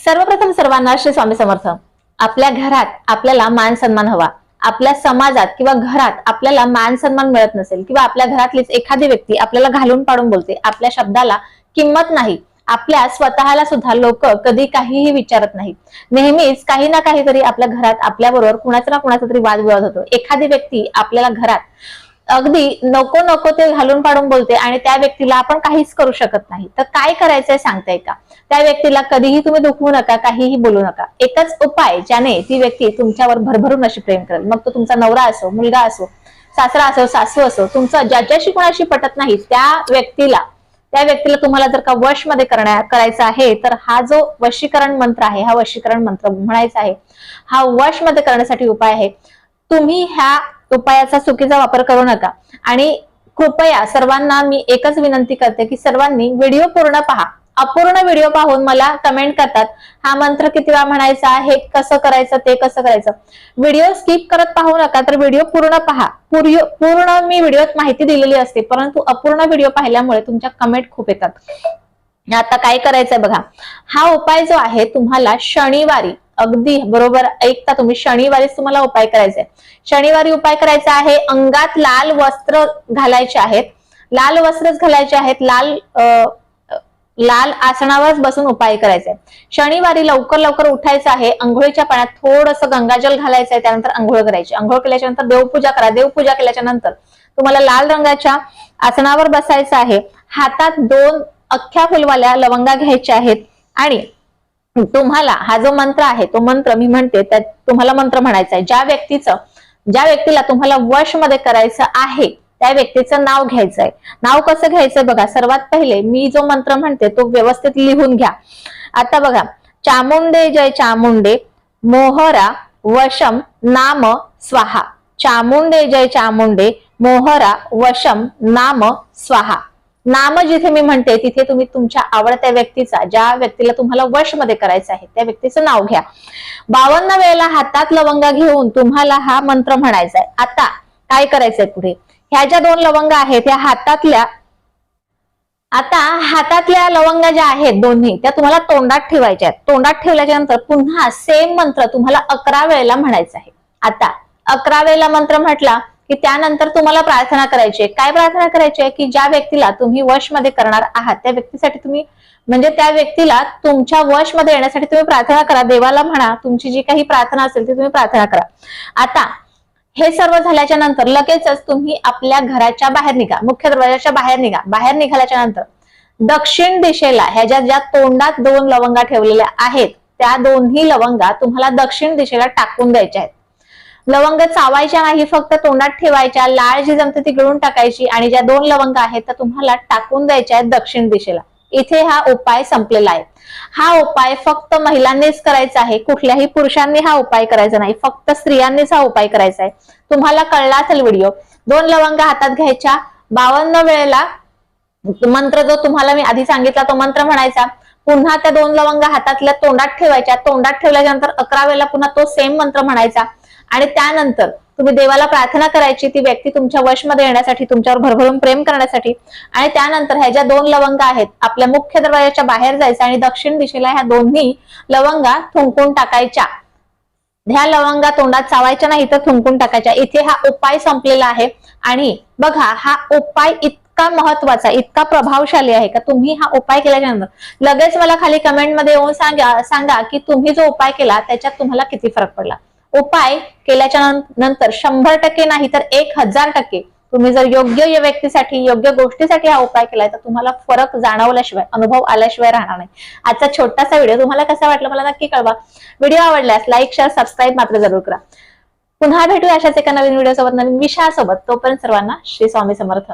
सर्वप्रथम सर्वांना श्री स्वामी समर्थ. आपल्या घरात आपल्याला मान सन्मान हवा. आपल्या समाजात किंवा घरात आपल्याला मान सन्मान मिळत नसेल किंवा आपल्या घरातलीच एखादी व्यक्ती आपल्याला घालून पाडून बोलते आपल्या शब्दाला किंमत नाही. आपल्या स्वतःला सुद्धा लोक कधी काहीही विचारत नाही नेहमीच काही ना काहीतरी आपल्या घरात आपल्याबरोबर कुणाचा ना कुणाचा तरी वाद विवाद होतो. एखादी व्यक्ती आपल्याला घरात अगदी नको नको ते घालून पाडून बोलते आणि त्या व्यक्तीला आपण काहीच करू शकत नाही. तर काय करायचंय सांगताय का? त्या व्यक्तीला कधीही तुम्ही दुखवू नका काहीही बोलू नका. एकच उपाय ज्याने ती व्यक्ती तुमच्यावर भरभरून अशी प्रेम करेल. मग तो तुमचा नवरा असो मुलगा असो सासरा असो सासू असो तुमचं ज्याच्याशी कोणाशी पटत नाही त्या व्यक्तीला त्या व्यक्तीला तुम्हाला जर का वशमध्ये करण्या करायचं आहे तर हा जो वशीकरण मंत्र आहे हा वशीकरण मंत्र म्हणायचा आहे हा वशमध्ये करण्यासाठी उपाय आहे. तुम्ही ह्या उपायाचा चुकीचा वापर करू नका. आणि कृपया सर्वांना मी एकच विनंती करते की सर्वांनी व्हिडिओ पूर्ण पहा. अपूर्ण व्हिडिओ पाहून मला कमेंट करतात हा मंत्र किती वेळा म्हणायचा? हे कसं करायचं? ते कसं करायचं? व्हिडिओ स्किप करत पाहू नका तर व्हिडिओ पूर्ण पहा. पूर्ण मी व्हिडिओत माहिती दिलेली असते परंतु अपूर्ण व्हिडिओ पाहिल्यामुळे तुमच्या कमेंट खूप येतात. आता काय करायचंय बघा. हा उपाय जो आहे तुम्हाला शनिवारी अगदी बरोबर. ऐकता तुम्ही शनिवारीच तुम्हाला उपाय करायचा आहे शनिवारी उपाय करायचा आहे अंगात लाल वस्त्र घालायचे आहेत. लाल वस्त्रच घालायचे आहेत. लाल लाल आसनावरच बसून उपाय करायचा आहे शनिवारी लवकर लवकर उठायचं आहे. आंघोळीच्या पाण्यात थोडंसं गंगाजल घालायचं आहे त्यानंतर आंघोळ करायची. आंघोळ केल्याच्यानंतर देवपूजा करा. देवपूजा केल्याच्यानंतर तुम्हाला लाल रंगाच्या आसनावर बसायचं आहे. हातात दोन अख्ख्या फुलवाल्या लवंगा घ्यायच्या आहेत. आणि तुम्हाला हा जो मंत्र आहे तो मंत्र मी म्हणते त्यात तुम्हाला मंत्र म्हणायचा आहे. ज्या व्यक्तीचं ज्या व्यक्तीला तुम्हाला वशमध्ये करायचं आहे त्या व्यक्तीचं नाव घ्यायचंय नाव कसं घ्यायचंय बघा सर्वात पहिले मी जो मंत्र म्हणते तो व्यवस्थित लिहून घ्या. आता बघा चामुंडे जय चामुंडे मोहरा वशम नाम स्वाहा. चामुंडे जय चामुंडे मोहरा वशम नाम स्वाहा. नाम जिथे मी म्हणते तिथे तुम्ही तुमच्या आवडत्या व्यक्तीचा ज्या व्यक्तीला तुम्हाला वशमध्ये करायचं आहे त्या व्यक्तीचं नाव घ्या. बावन्न वेळेला हातात लवंगा घेऊन तुम्हाला हा मंत्र म्हणायचा आहे. आता काय करायचंय पुढे? ह्या ज्या दोन लवंगा आहेत ह्या हातातल्या आता हातातल्या लवंगा ज्या आहेत दोन्ही त्या तुम्हाला तोंडात ठेवायच्या आहेत. तोंडात ठेवल्याच्या नंतर पुन्हा सेम मंत्र तुम्हाला अकरा वेळेला म्हणायचा आहे. आता अकरा वेळेला मंत्र म्हटला की त्यानंतर तुम्हाला प्रार्थना करायची आहे. काय प्रार्थना करायची आहे? की ज्या व्यक्तीला तुम्ही वशमध्ये करणार आहात त्या व्यक्तीसाठी तुम्ही म्हणजे त्या व्यक्तीला तुमच्या वशमध्ये येण्यासाठी तुम्ही प्रार्थना करा. देवाला म्हणा तुमची जी काही प्रार्थना असेल ती तुम्ही प्रार्थना करा. आता हे सर्व झाल्याच्यानंतर लगेचच तुम्ही आपल्या घराच्या बाहेर निघा. मुख्य दरवाजाच्या बाहेर निघा. बाहेर निघाल्याच्या नंतर दक्षिण दिशेला ह्या ज्या ज्या तोंडात दोन लवंगा ठेवलेल्या आहेत त्या दोन्ही लवंगा तुम्हाला दक्षिण दिशेला टाकून द्यायच्या आहेत. लवंग चावायच्या नाही फक्त तोंडात ठेवायच्या लाळ जी जमते ती गळून टाकायची आणि ज्या दोन लवंग आहेत त्या तुम्हाला टाकून द्यायच्या आहेत दक्षिण दिशेला. इथे हा उपाय संपलेला आहे. हा उपाय फक्त महिलांनीच करायचा आहे कुठल्याही पुरुषांनी हा उपाय करायचा नाही फक्त स्त्रियांनीच हा उपाय करायचा आहे. तुम्हाला कळला असेल व्हिडिओ दोन लवंग हातात घ्यायच्या बावन्न वेळेला मंत्र जो तुम्हाला मी आधी सांगितला तो मंत्र म्हणायचा पुन्हा त्या दोन लवंग हातातल्या तोंडात ठेवायच्या तोंडात ठेवल्याच्या नंतर अकरा वेळेला पुन्हा तो सेम मंत्र म्हणायचा आणि त्यानंतर तुम्ही देवाला प्रार्थना करायची ती व्यक्ती तुमच्या वशमध्ये येण्यासाठी तुमच्यावर भरभरून प्रेम करण्यासाठी. आणि त्यानंतर ह्या ज्या दोन लवंगा आहेत आपल्या मुख्य दरवाजाच्या बाहेर जायचं आणि दक्षिण दिशेला ह्या दोन्ही लवंगा थुंकून टाकायच्या. ह्या लवंगा तोंडात चावायच्या नाही तर थुंकून टाकायच्या. इथे हा उपाय संपलेला आहे. आणि बघा हा उपाय इतका महत्त्वाचा इतका प्रभावशाली आहे का तुम्ही हा उपाय केल्याच्यानंतर लगेच मला खाली कमेंटमध्ये येऊन सांगा सांगा की तुम्ही जो उपाय केला त्याच्यात तुम्हाला किती फरक पडला. उपाय केल्याच्यानंतर शंभर टक्के नाही तर एक हजार टक्के. तुम्ही जर योग्य या व्यक्तीसाठी योग्य गोष्टीसाठी हा उपाय केलाय तर तुम्हाला फरक जाणवल्याशिवाय अनुभव आल्याशिवाय राहणार नाही. आजचा छोटासा व्हिडिओ तुम्हाला कसा वाटला मला नक्की कळवा. व्हिडिओ आवडल्यास लाईक शेअर सबस्क्राईब मात्र जरूर करा. पुन्हा भेटूया अशाच एका नवीन व्हिडिओ सोबत नवीन विषयासोबत. तोपर्यंत सर्वांना श्री स्वामी समर्थ.